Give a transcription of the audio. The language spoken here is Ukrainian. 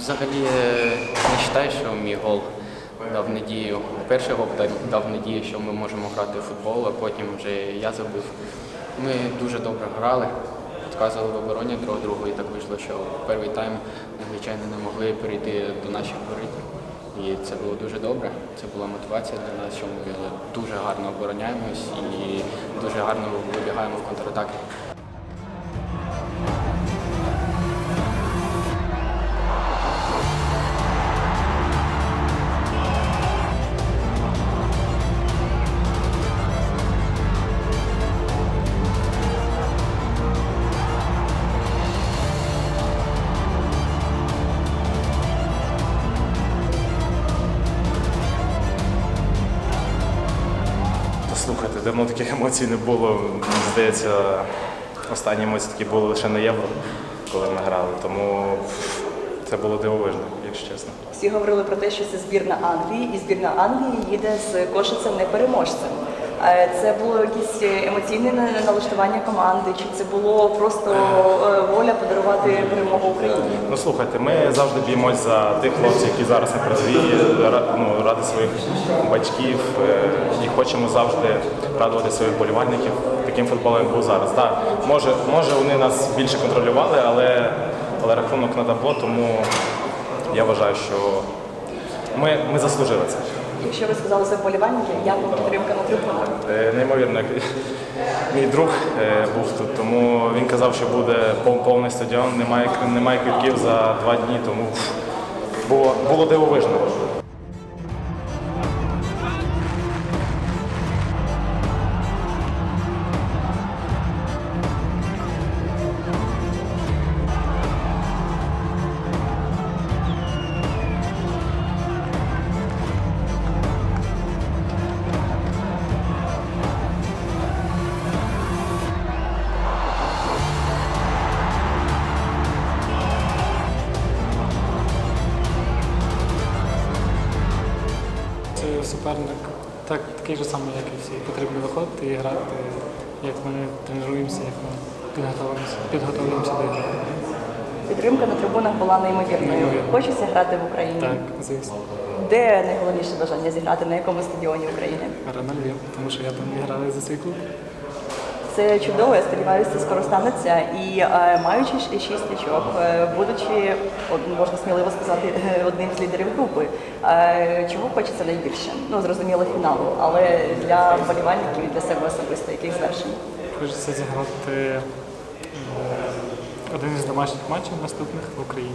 Взагалі е, не вважаю, що мій гол дав надію. Перший гол дав- надію, що ми можемо грати в футбол, а потім вже я забив. Ми дуже добре грали, підказували в обороні друг другу, і так вийшло, що перший тайм англічани не могли перейти до наших воріт. І це було дуже добре. Це була мотивація для нас, що ми дуже гарно обороняємось і дуже гарно вибігаємо в контратаки. Слухайте, давно таких емоцій не було. Мені здається, останні емоції такі були лише на євро, коли ми грали. Тому це було дивовижно, якщо чесно. Всі говорили про те, що це збірна Англії, і збірна Англії їде з Кошицем не переможцем. Е, Це було якесь емоційне налаштування команди, чи це було просто е, воля подарувати перемогу Україні? Ну слухайте, ми завжди б'ємось за тих хлопців, які зараз на передовій, ну, ради своїх батьків е, і хочемо завжди радувати своїх болівальників таким футболом, як був зараз. Так, може, може вони нас більше контролювали, але, але рахунок на табло, тому я вважаю, що ми, ми заслужили це. Якщо ви сказали за вболівальників, як вам підтримка на трибунах? Е, Неймовірно, мій друг е, був тут, тому він казав, що буде повний стадіон, немає, немає квітків за два дні, тому було, було дивовижно. Суперник так, такий же самий, як і всі. Потрібно виходити і грати, як ми тренуємося, як ми підготовимося, підготовимося до гри. Підтримка на трибунах була неймовірною. Неймовірно. Хочеться грати в Україні. Так, звісно. Де найголовніше бажання зіграти на якому стадіоні України? Арена Львів, тому що я там і граю за свій клуб. Це чудово, я сподіваюся, скоро станеться. І е, маючи шість очок, е, будучи, можна сміливо сказати, одним з лідерів групи, е, чого хочеться найбільше? Ну, зрозуміло, фіналу, але для вболівальників і для себе особисто яких звершень. Хочеться зіграти один із домашніх матчів наступних в Україні.